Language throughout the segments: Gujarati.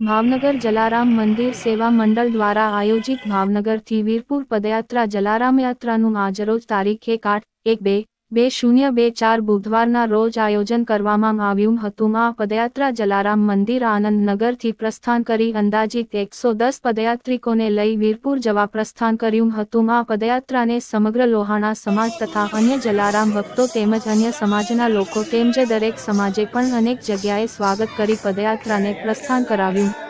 ભાવનગર જલારામ મંદિર સેવા મંડળ દ્વારા આયોજિત ભાવનગરથી વીરપુર પદયાત્રા જલારામ યાત્રાનું આજરોજ તારીખ એક આઠ, એક બે બે શૂન્ય બે ચાર બુધવારના રોજ આયોજન કરવામાં આવ્યું હતું. આ પદયાત્રા જલારામ મંદિર આનંદનગરથી પ્રસ્થાન કરી અંદાજિત એકસો દસ પદયાત્રિકોને લઈ વીરપુર જવા પ્રસ્થાન કર્યું હતું. આ પદયાત્રાને સમગ્ર લોહાણા સમાજ તથા અન્ય જલારામ ભક્તો તેમજ અન્ય સમાજના લોકો તેમજ દરેક સમાજે પણ અનેક જગ્યાએ સ્વાગત કરી પદયાત્રાને પ્રસ્થાન કરાવ્યું.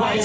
Why